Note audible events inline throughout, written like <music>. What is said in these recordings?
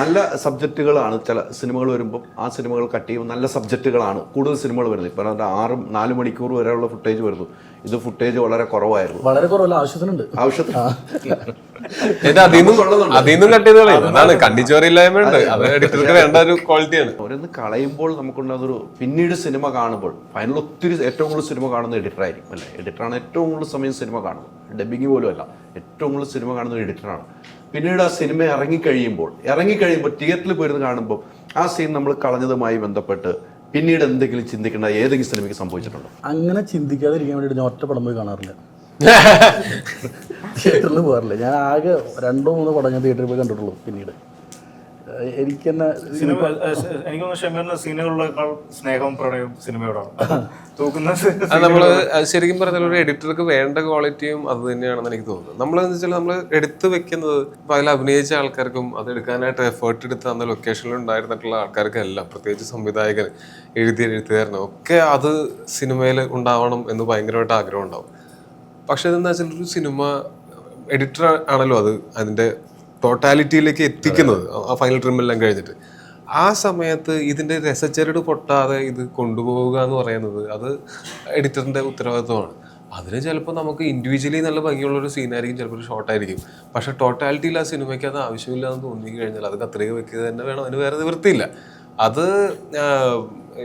നല്ല സബ്ജക്റ്റുകളാണ് ചില സിനിമകൾ വരുമ്പോൾ ആ സിനിമകൾ കട്ട് ചെയ്യുമ്പോൾ നല്ല സബ്ജക്റ്റുകളാണ്. കൂടുതൽ സിനിമകൾ വരുന്നത്. ഇപ്പം അതിന്റെ ആറും നാല് മണിക്കൂർ വരെയുള്ള ഫുട്ടേജ് വരുന്നു. ഇത് ഫുട്ടേജ് വളരെ കുറവായിരുന്നു. വളരെ കുറവല്ല ആവശ്യത്തിനുണ്ട്. ആവശ്യത്തിന് ഓരോന്ന് കളയുമ്പോൾ നമുക്കുണ്ടാകുന്നൊരു പിന്നീട് സിനിമ കാണുമ്പോൾ ഫൈനൽ ഒത്തിരി ഏറ്റവും കൂടുതൽ സിനിമ കാണുന്ന എഡിറ്റർ ആയിരിക്കും അല്ലേ? എഡിറ്ററാണ് ഏറ്റവും കൂടുതൽ സമയം സിനിമ കാണുന്നത്. ഡബിങ് പോലും അല്ല ഏറ്റവും കൂടുതൽ സിനിമ കാണുന്ന എഡിറ്ററാണ് പിന്നീട് ആ സിനിമ ഇറങ്ങിക്കഴിയുമ്പോൾ ഇറങ്ങിക്കഴിയുമ്പോൾ തിയേറ്ററിൽ പോയിരുന്ന് കാണുമ്പോൾ ആ സീൻ നമ്മൾ കളഞ്ഞതുമായി ബന്ധപ്പെട്ട് പിന്നീട് എന്തെങ്കിലും ചിന്തിക്കേണ്ട ഏതെങ്കിലും സിനിമയ്ക്ക് സംഭവിച്ചിട്ടുണ്ടോ? അങ്ങനെ ചിന്തിക്കാതിരിക്കാൻ വേണ്ടിയിട്ട് ഞാൻ ഒറ്റ പടം പോയി കാണാറില്ല. <laughs> തിയേറ്ററിൽ പോകാറില്ല. ഞാൻ ആകെ രണ്ടോ മൂന്നോ പടം ഞാൻ തിയേറ്ററിൽ പോയി കണ്ടിട്ടുള്ളൂ പിന്നീട്. ഏഹ് എനിക്ക് സിനിമ എനിക്ക് തോന്നുന്നു ഷമീറിന് സീനുകളിലേക്കാൾ സ്നേഹവും പ്രണയവും സിനിമയോടാണ്. തൂക്കുന്ന അത് നമ്മൾ അത് ശരിക്കും പറഞ്ഞാൽ ഒരു എഡിറ്റർക്ക് വേണ്ട ക്വാളിറ്റിയും അത് തന്നെയാണെന്ന് എനിക്ക് തോന്നുന്നത് നമ്മൾ എന്ന് വെച്ചാൽ നമ്മൾ എടുത്തു വെക്കുന്നത് ഇപ്പൊ അതിൽ അഭിനയിച്ച ആൾക്കാർക്കും അത് എടുക്കാനായിട്ട് എഫേർട്ട് എടുത്ത് അന്ന് ലൊക്കേഷനിൽ ഉണ്ടായിരുന്നിട്ടുള്ള ആൾക്കാർക്കെല്ലാം പ്രത്യേകിച്ച് സംവിധായകൻ എഴുതിയ എഴുത്തുകാരനും ഒക്കെ അത് സിനിമയിൽ ഉണ്ടാവണം എന്ന് ഭയങ്കരമായിട്ട് ആഗ്രഹം ഉണ്ടാവും. പക്ഷെ ഇതെന്താ വെച്ചാൽ ഒരു സിനിമ എഡിറ്റർ ആണല്ലോ അത് അതിന്റെ ടോട്ടാലിറ്റിയിലേക്ക് എത്തിക്കുന്നത് ആ ഫൈനൽ ട്രിമെല്ലാം കഴിഞ്ഞിട്ട്. ആ സമയത്ത് ഇതിന്റെ രസച്ചരട് പൊട്ടാതെ ഇത് കൊണ്ടുപോവുക എന്ന് പറയുന്നത് അത് എഡിറ്ററിന്റെ ഉത്തരവാദിത്വമാണ്. അതിന് ചിലപ്പോൾ നമുക്ക് ഇൻഡിവിജ്വലി നല്ല ഭംഗിയുള്ള ഒരു സീനായിരിക്കും ചിലപ്പോൾ ഒരു ഷോർട്ടായിരിക്കും പക്ഷേ ടോട്ടാലിറ്റിയിൽ ആ സിനിമയ്ക്ക് അത് ആവശ്യമില്ല എന്ന് തോന്നി കഴിഞ്ഞാൽ അത് കത്രിക വെക്കുക തന്നെ വേണം. അതിന് വേറെ നിവൃത്തിയില്ല. അത്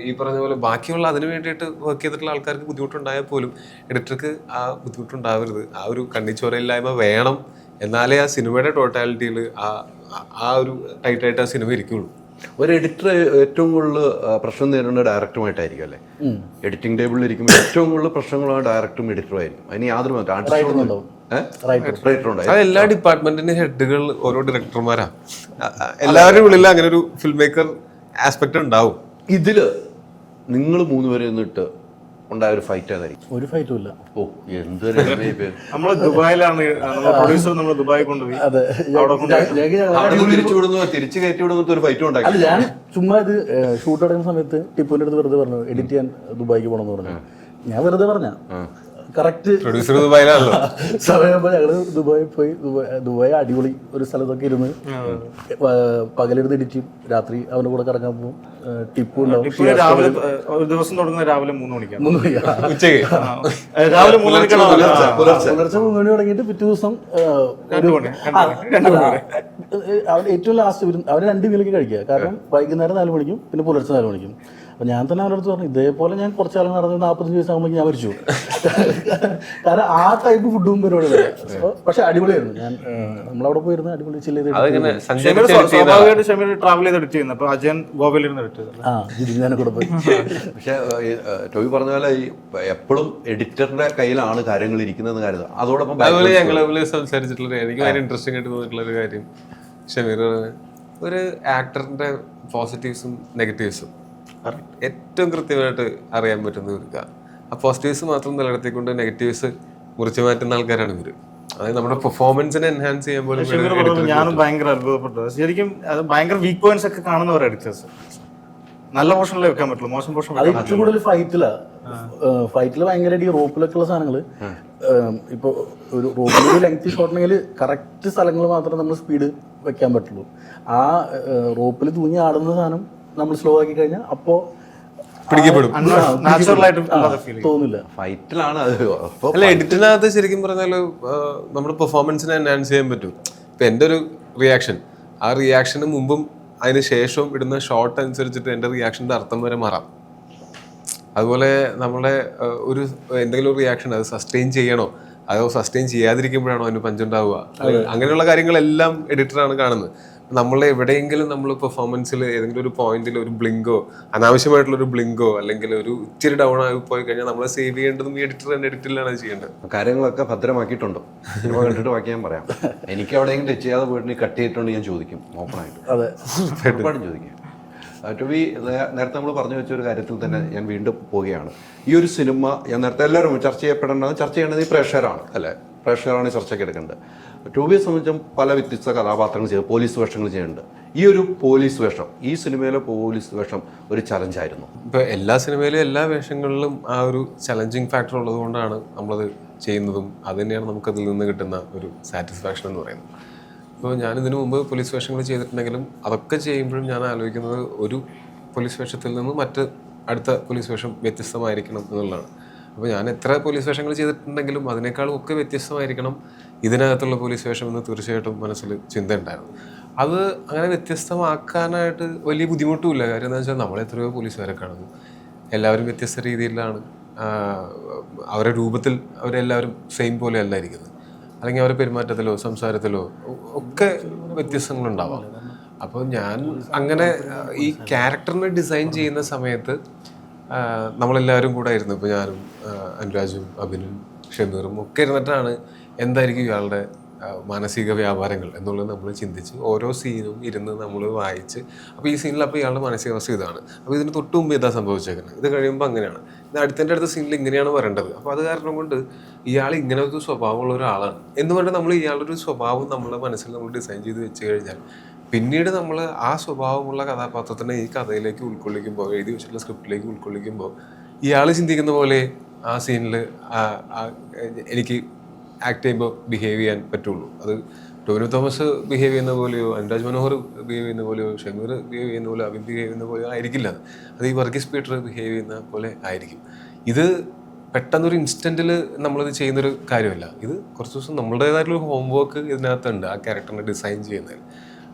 ഈ പറഞ്ഞ പോലെ ബാക്കിയുള്ള അതിന് വേണ്ടിയിട്ട് വർക്ക് ചെയ്തിട്ടുള്ള ആൾക്കാർക്ക് ബുദ്ധിമുട്ടുണ്ടായാൽ പോലും എഡിറ്റർക്ക് ആ ബുദ്ധിമുട്ടുണ്ടാവരുത്. ആ ഒരു കണ്ണിച്ചോരയില്ലായ്മ വേണം എന്നാലേ ആ സിനിമയുടെ ടോട്ടാലിറ്റിയിൽ ആ ആ- ഒരു ടൈറ്റായിട്ട് ആ സിനിമ ഇരിക്കുള്ളൂ. ഒരു എഡിറ്റർ ഏറ്റവും കൂടുതൽ പ്രശ്നം നേരിടുന്ന ഡയറക്ടറുമായിട്ടായിരിക്കും അല്ലേ? എഡിറ്റിംഗ് ടേബിളിൽ ഇരിക്കുമ്പോൾ ഏറ്റവും കൂടുതൽ പ്രശ്നങ്ങൾ ഡയറക്ടറും എഡിറ്ററും ആയിരിക്കും. അതിന് യാതൊരു റൈറ്റർ ഉണ്ട് അത് എല്ലാ ഡിപ്പാർട്ട്മെന്റിന്റെ ഹെഡുകൾ ഓരോ ഡയറക്ടർമാരാ ആ- ആ- എല്ലാവരുടെ ഉള്ളിൽ അങ്ങനെ ഒരു ഫിൽം മേക്കർ ആസ്പെക്ട് ഉണ്ടാവും. ഇതിൽ നിങ്ങൾ മൂന്ന് പേരെ നിന്നിട്ട് ഉണ്ടായ ഒരു ഫൈറ്റ് ഒരു ഫൈറ്റും ഇല്ല. ഓ എന്തൊരു നമ്മൾ ദുബായിലാണ് പ്രൊഡ്യൂസർ നമ്മൾ ദുബായി കൊണ്ടുപോയി. അതെ. തിരിച്ചു വിടുന്നു തിരിച്ചു കയറ്റി വിടുന്ന ഒരു ഫൈറ്റും ഉണ്ടാക്കി. ഞാൻ ചുമ്മാ ഇത് ഷൂട്ട് തുടങ്ങുന്ന സമയത്ത് ടിപ്പുവിന്റെ അടുത്ത് വെറുതെ പറഞ്ഞു എഡിറ്റ് ചെയ്യാൻ ദുബായിക്ക് പോകണമെന്ന് പറഞ്ഞു. ഞാൻ വെറുതെ പറഞ്ഞ കറക്റ്റ് പ്രൊഡ്യൂസർ ദുബായിലാണല്ലോ. <laughs> സമയമാകുമ്പോൾ ഞങ്ങൾ ദുബായി പോയി ദുബായ് ദുബായ് അടിപൊളി ഒരു സ്ഥലത്തൊക്കെ ഇരുന്ന് പകലിരുന്ന് ചെയ്യും രാത്രി അവന്റെ കൂടെ കറങ്ങാൻ പോകും. ടിപ്പു ഉണ്ടാവും. രാവിലെ ഒരു ദിവസം തുടങ്ങുന്ന രാവിലെ മൂന്ന് മണിക്കാണ്. മൂന്ന് മണിക്കാ. <laughs> ഉച്ചയ്ക്ക്? ഏഹ്, രാവിലെ മൂന്ന് മണിക്കാണ് പുലർച്ചെ, മൂന്ന് മണി തുടങ്ങിയിട്ട് പിറ്റേ ദിവസം അവൻ ഏറ്റവും ലാസ്റ്റ് അവന് രണ്ട് മീലൊക്കെ കഴിക്കുക. കാരണം വൈകുന്നേരം നാല് മണിക്കും പിന്നെ പുലർച്ചെ നാല് മണിക്കും. അപ്പൊ ഞാൻ തന്നെ അവരടുത്ത് പറഞ്ഞു ഇതേപോലെ ഞാൻ കുറച്ച് കാലം നടന്ന് നാൽപ്പത്തഞ്ച് വയസ്സാകുമ്പോൾ ആകുമ്പോൾ ഞാൻ മരിച്ചു. കാരണം ആ ടൈപ്പ് ഫുഡും പരിപാടി പക്ഷെ അടിപൊളിയായിരുന്നു. ഞാൻ നമ്മളവിടെ പോയിരുന്ന അടിപൊളി ചില്ല ചെയ്ത് അതിങ്ങനെ ഷമീർ സ്വാഭാവികമായിട്ട് ഷമീർ ട്രാവൽ ചെയ്ത് എഡിറ്റ് ചെയ്യുന്നത് അപ്പൊ അജയൻ ഗോവയിൽ ഇരുന്ന് എഡിറ്റ് ചെയ്തത് ആ കൂടെ പോയി. പക്ഷെ ടോബി പറഞ്ഞ പോലെ ഈ എപ്പോഴും എഡിറ്ററിന്റെ കയ്യിലാണ് കാര്യങ്ങൾ ഇരിക്കുന്നത് കരുതുക അതോടൊപ്പം അതുപോലെ ഞങ്ങൾ സംസാരിച്ചിട്ടുള്ള എനിക്ക് ഭയങ്കര ഇൻട്രസ്റ്റിംഗ് ആയിട്ട് തോന്നിയിട്ടുള്ള ഒരു കാര്യം. ഷമീർ ഒരു ആക്ടറിന്റെ പോസിറ്റീവ്സും നെഗറ്റീവ്സും ഏറ്റവും കൃത്യമായിട്ട് അറിയാൻ പറ്റുന്ന ഒരു ആ പോസിറ്റീവ്സ് മാത്രം നിലനിർത്തിക്കൊണ്ട് നെഗറ്റീവ്സ് മുറിച്ചു മാറ്റുന്ന ആൾക്കാരാണ് ഇവർ. അതായത് നമ്മുടെ പെർഫോമൻസിനെ എൻഹാൻസ് ചെയ്യാൻ പോലും ഞാനും ഭയങ്കര അത്ഭുതപ്പെട്ടു. ശരിക്കും അത് ഭയങ്കര വീക്ക് പോയിന്റ്സ് ഒക്കെ കാണുന്നവർ എഡിറ്റേഴ്സ് നല്ല പോർഷനിലേ വെക്കാൻ പറ്റുള്ളൂ മോശം പോർഷൻ അത് ഏറ്റവും കൂടുതൽ ഫൈറ്റിലാണ് ഫൈറ്റിൽ ഭയങ്കരമായിട്ട് ഈ റോപ്പിലൊക്കെ ഉള്ള സാധനങ്ങൾ ഇപ്പൊ ഒരു റോപ്പിൽ ഒരു ലെങ്ത് ഷോട്ടുണ്ടെങ്കിൽ കറക്റ്റ് സ്ഥലങ്ങൾ മാത്രമേ നമ്മൾ സ്പീഡ് വെക്കാൻ പറ്റുള്ളൂ. ആ റോപ്പിൽ തൂങ്ങി ആടുന്ന സാധനം നമ്മൾ സ്ലോ ആക്കി കഴിഞ്ഞാൽ അപ്പോ തോന്നില്ല. ഫൈറ്റിലാണ് അത്. അല്ല എഡിറ്റിനകത്ത് ശരിക്കും പറഞ്ഞാൽ നമ്മുടെ പെർഫോമൻസിനെ എൻഹാൻസ് ചെയ്യാൻ പറ്റും. ഇപ്പൊ എന്റെ ഒരു റിയാക്ഷൻ ആ റിയാക്ഷന് മുമ്പും അതിന് ശേഷവും ഇടുന്ന ഷോട്ട് അനുസരിച്ചിട്ട് എന്റെ റിയാക്ഷന്റെ അർത്ഥം വരെ മാറാം. അതുപോലെ നമ്മളെ ഒരു എന്തെങ്കിലും ഒരു റിയാക്ഷൻ അത് സസ്റ്റെയിൻ ചെയ്യണോ? അതോ സസ്റ്റെയിൻ ചെയ്യാതിരിക്കുമ്പോഴാണോ അതിന് പഞ്ചുണ്ടാവുക? അങ്ങനെയുള്ള കാര്യങ്ങളെല്ലാം എഡിറ്ററാണ് കാണുന്നത്. നമ്മൾ എവിടെയെങ്കിലും നമ്മൾ പെർഫോമൻസിൽ ഏതെങ്കിലും ഒരു പോയിന്റിൽ ഒരു ബ്ലിങ്കോ അനാവശ്യമായിട്ടുള്ള ഒരു ബ്ലിങ്കോ അല്ലെങ്കിൽ ഒരു ഇച്ചിരി ഡൗൺ ആയി പോയി കഴിഞ്ഞാൽ നമ്മളെ സേവ് ചെയ്യേണ്ടതും ഈ എഡിറ്റർ തന്നെ എഡിറ്റിലാണ് ചെയ്യേണ്ടത്. കാര്യങ്ങളൊക്കെ ഭദ്രമാക്കിയിട്ടുണ്ടോ? സിനിമ കണ്ടിട്ട് ബാക്കി ഞാൻ പറയാം. എനിക്ക് എവിടെയെങ്കിലും ടച്ച് ചെയ്യാതെ പോയിട്ട് കട്ട് ചെയ്തിട്ടുണ്ട് ഞാൻ ചോദിക്കും ഓപ്പൺ ആയിട്ട്. അതെ. ഒരുപാടും ചോദിക്കും. ടു ബി നേരത്തെ നമ്മൾ പറഞ്ഞു വെച്ച ഒരു കാര്യത്തിൽ തന്നെ ഞാൻ വീണ്ടും പോവുകയാണ്. ഈ ഒരു സിനിമ ഞാൻ നേരത്തെ എല്ലാവരും ചർച്ച ചെയ്യപ്പെടേണ്ടത് ചർച്ച ചെയ്യേണ്ടത് ഈ പ്രേക്ഷകരാണ് അല്ലേ? പ്രേക്ഷകരാണ് ഈ ചർച്ചയ്ക്ക് എടുക്കേണ്ടത്. ടു ബിയെ സംബന്ധിച്ചും പല വ്യത്യസ്ത കഥാപാത്രങ്ങൾ ചെയ്ത് പോലീസ് വേഷങ്ങൾ ചെയ്യുന്നുണ്ട്. ഈ ഒരു പോലീസ് വേഷം ഈ സിനിമയിലെ പോലീസ് വേഷം ഒരു ചലഞ്ചായിരുന്നു ഇപ്പൊ എല്ലാ സിനിമയിലും എല്ലാ വേഷങ്ങളിലും ആ ഒരു ചലഞ്ചിങ് ഫാക്ടർ ഉള്ളത് കൊണ്ടാണ് നമ്മളത് ചെയ്യുന്നതും അത് തന്നെയാണ് നമുക്ക് അതിൽ നിന്ന് കിട്ടുന്ന ഒരു സാറ്റിസ്ഫാക്ഷൻ എന്ന് പറയുന്നത്. ഇപ്പോൾ ഞാൻ ഇതിനു മുമ്പ് പോലീസ് വേഷങ്ങൾ ചെയ്തിട്ടുണ്ടെങ്കിലും അതൊക്കെ ചെയ്യുമ്പോഴും ഞാൻ ആലോചിക്കുന്നത് ഒരു പോലീസ് വേഷത്തിൽ നിന്ന് മറ്റ് അടുത്ത പോലീസ് വേഷം വ്യത്യസ്തമായിരിക്കണം എന്നുള്ളതാണ്. അപ്പോൾ ഞാൻ എത്ര പോലീസ് വേഷങ്ങൾ ചെയ്തിട്ടുണ്ടെങ്കിലും അതിനേക്കാളും ഒക്കെ വ്യത്യസ്തമായിരിക്കണം ഇതിനകത്തുള്ള പോലീസ് വേഷം എന്ന് തീർച്ചയായിട്ടും മനസ്സിൽ ചിന്ത ഉണ്ടായിരുന്നു. അത് അങ്ങനെ വ്യത്യസ്തമാക്കാനായിട്ട് വലിയ ബുദ്ധിമുട്ടുമില്ല. കാര്യം എന്താ വെച്ചാൽ നമ്മൾ എത്രയോ പോലീസുകാരെ കാണുന്നു. എല്ലാവരും വ്യത്യസ്ത രീതിയിലാണ് അവരുടെ രൂപത്തിൽ അവരെല്ലാവരും സെയിം പോലെ അല്ല ഇരിക്കുന്നത്. അല്ലെങ്കിൽ അവരുടെ പെരുമാറ്റത്തിലോ സംസാരത്തിലോ ഒക്കെ വ്യത്യസ്തങ്ങളുണ്ടാവാം. അപ്പോൾ ഞാൻ അങ്ങനെ ഈ ക്യാരക്ടറിനെ ഡിസൈൻ ചെയ്യുന്ന സമയത്ത് നമ്മളെല്ലാവരും കൂടെ ആയിരുന്നു. ഇപ്പോൾ ഞാനും അനുരാജും അഭിനും ഷമീറും ഒക്കെ ഇരുന്നിട്ടാണ് എന്തായിരിക്കും ഇയാളുടെ മാനസിക വ്യാപാരങ്ങൾ എന്നുള്ളത് നമ്മൾ ചിന്തിച്ച് ഓരോ സീനും ഇരുന്ന് നമ്മൾ വായിച്ച് അപ്പോൾ ഈ സീനിൽ അപ്പോൾ ഇയാളുടെ മാനസികാവസ്ഥ ഇതാണ്. അപ്പോൾ ഇതിന് തൊട്ട് മുമ്പ് ഇതാ സംഭവിച്ചേക്കുന്നത്. ഇത് കഴിയുമ്പോൾ അങ്ങനെയാണ്. ഇത് അടുത്തതിന്റെ അടുത്ത സീനിൽ ഇങ്ങനെയാണ് വരേണ്ടത്. അപ്പോൾ അത് കാരണം കൊണ്ട് ഇയാൾ ഇങ്ങനെ ഒരു സ്വഭാവമുള്ള ഒരാളാണ്. എന്ന് പറഞ്ഞാൽ നമ്മൾ ഇയാളുടെ ഒരു സ്വഭാവം നമ്മുടെ മനസ്സിൽ നമ്മൾ ഡിസൈൻ ചെയ്ത് വെച്ച് കഴിഞ്ഞാൽ പിന്നീട് നമ്മൾ ആ സ്വഭാവമുള്ള കഥാപാത്രത്തിനെ ഈ കഥയിലേക്ക് ഉൾക്കൊള്ളിക്കുമ്പോൾ എഴുതി വെച്ചിട്ടുള്ള സ്ക്രിപ്റ്റിലേക്ക് ഉൾക്കൊള്ളിക്കുമ്പോൾ ഇയാൾ ചിന്തിക്കുന്ന പോലെ ആ സീനിൽ എനിക്ക് ആക്ട് ചെയ്യുമ്പോൾ ബിഹേവ് ചെയ്യാൻ പറ്റുള്ളൂ. അത് ടോവിനോ തോമസ് ബിഹേവ് ചെയ്യുന്ന പോലെയോ അനുരാജ് മനോഹർ ബിഹേവ് ചെയ്യുന്ന പോലെയോ ഷമീർ ബിഹേവ് ചെയ്യുന്ന പോലെ അബിൻ ബിഹേവ് ചെയ്യുന്ന പോലെയോ ആയിരിക്കില്ല. അത് അത് ഈ വർഗീസ് പീറ്റർ ബിഹേവ് ചെയ്യുന്ന പോലെ ആയിരിക്കും. ഇത് പെട്ടെന്നൊരു ഇൻസ്റ്റന്റിൽ നമ്മളിത് ചെയ്യുന്നൊരു കാര്യമല്ല. ഇത് കുറച്ച് ദിവസം നമ്മളുടേതായിട്ടുള്ള ഹോംവർക്ക് ഇതിനകത്തുണ്ട് ആ ക്യാരക്ടറിനെ ഡിസൈൻ ചെയ്യുന്നതിൽ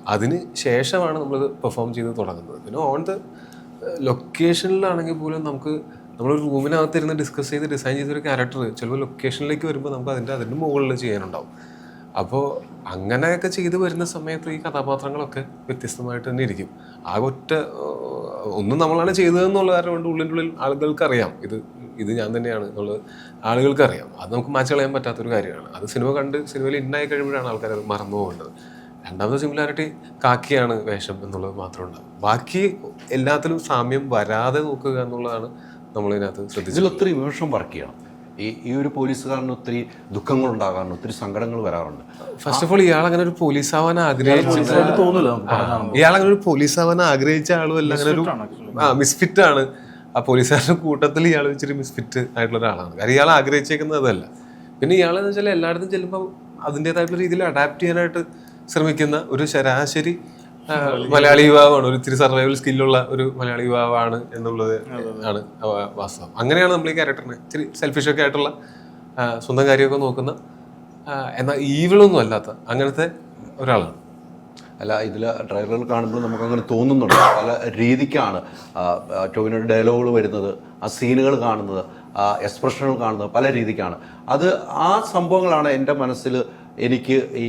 അതിന് ശേഷമാണ് നമ്മൾ പെർഫോം ചെയ്ത് തുടങ്ങുന്നത്. പിന്നെ ഓൺ ദ ലൊക്കേഷനിലാണെങ്കിൽ പോലും നമുക്ക് നമ്മൾ റൂമിനകത്ത് ഇരുന്ന് ഡിസ്കസ് ചെയ്ത് ഡിസൈൻ ചെയ്തൊരു ക്യാരക്ടർ ചിലപ്പോൾ ലൊക്കേഷനിലേക്ക് വരുമ്പോൾ നമുക്ക് അതിന്റെ അതിന്റെ മുകളിൽ ചെയ്യാനുണ്ടാവും. അപ്പോൾ അങ്ങനെയൊക്കെ ചെയ്ത് വരുന്ന സമയത്ത് ഈ കഥാപാത്രങ്ങളൊക്കെ വ്യത്യസ്തമായിട്ട് തന്നെ ഇരിക്കും. ആ ഒറ്റ ഒന്നും നമ്മളാണ് ചെയ്തതെന്നുള്ള കാരണം കൊണ്ട് ഉള്ളിന്റെ ഉള്ളിൽ ആളുകൾക്ക് അറിയാം ഇത് ഇത് ഞാൻ തന്നെയാണ് എന്നുള്ളത് ആളുകൾക്കറിയാം. അത് നമുക്ക് മാച്ച് കളയാൻ പറ്റാത്തൊരു കാര്യമാണ്. അത് സിനിമ കണ്ട് സിനിമയിൽ ഇന്നായി കഴിയുമ്പോഴാണ് ആൾക്കാർ അത് മറന്നു പോകേണ്ടത്. രണ്ടാമത്തെ സിമിലാരിറ്റി കാക്കിയാണ് വേഷം എന്നുള്ളത് മാത്രം ഉണ്ടാവും ബാക്കി എല്ലാത്തിലും സാമ്യം വരാതെ നോക്കുക എന്നുള്ളതാണ് നമ്മളിതിനകത്ത് ശ്രദ്ധിച്ചത്. ഇതിൽ ഒത്തിരി ഇമോഷൻ വർക്ക് ചെയ്യണം. ഈ ഈ ഒരു പോലീസുകാരന് ഒത്തിരി ദുഃഖങ്ങൾ ഉണ്ടാകാറുണ്ട് ഒത്തിരി സങ്കടങ്ങൾ വരാറുണ്ട്. ഫസ്റ്റ് ഓഫ് ഓൾ ഇയാൾ അങ്ങനെ ഒരു പോലീസ് ആവാൻ ആഗ്രഹിച്ചു ഇയാൾ അങ്ങനെ ഒരു പോലീസ് ആവാൻ ആഗ്രഹിച്ച ആളും അല്ല അങ്ങനെ ഒരു ആ മിസ്ഫിറ്റ് ആണ്. ആ പോലീസുകാരുടെ കൂട്ടത്തിൽ ഇയാൾ ഇച്ചിരി മിസ്ഫിറ്റ് ആയിട്ടുള്ള ഒരാളാണ്. കാര്യം ഇയാൾ ആഗ്രഹിച്ചേക്കുന്നത് അതല്ല. പിന്നെ ഇയാളെന്ന് വെച്ചാൽ എല്ലായിടത്തും ചെല്ലുമ്പോൾ അതിന്റെതായിട്ടുള്ള രീതിയിൽ അഡാപ്റ്റ് ചെയ്യാനായിട്ട് ശ്രമിക്കുന്ന ഒരു ശരാശരി മലയാളി യുവാവാണ്. ഒരു ഇത്തിരി സർവൈവൽ സ്കില്ലുള്ള ഒരു മലയാളി യുവാവാണ് എന്നുള്ളത് ആണ് വാസ്തവം. അങ്ങനെയാണ് നമ്മൾ ഈ ക്യാരക്ടറിനെ ഇത്തിരി സെൽഫിഷൊക്കെ ആയിട്ടുള്ള സ്വന്തം കാര്യമൊക്കെ നോക്കുന്ന എന്നാൽ ഈവിളൊന്നും അല്ലാത്ത അങ്ങനത്തെ ഒരാളാണ്. അല്ല ഇതിൽ ഡ്രൈവറുകൾ കാണുമ്പോൾ നമുക്ക് അങ്ങനെ തോന്നുന്നുണ്ട്. പല രീതിക്കാണ് ആ, ഡയലോഗുകൾ വരുന്നത് ആ സീനുകൾ കാണുന്നത് ആ എക്സ്പ്രഷനുകൾ കാണുന്നത് പല രീതിക്കാണ്. അത് ആ സംഭവങ്ങളാണ് എന്റെ മനസ്സിൽ എനിക്ക് ഈ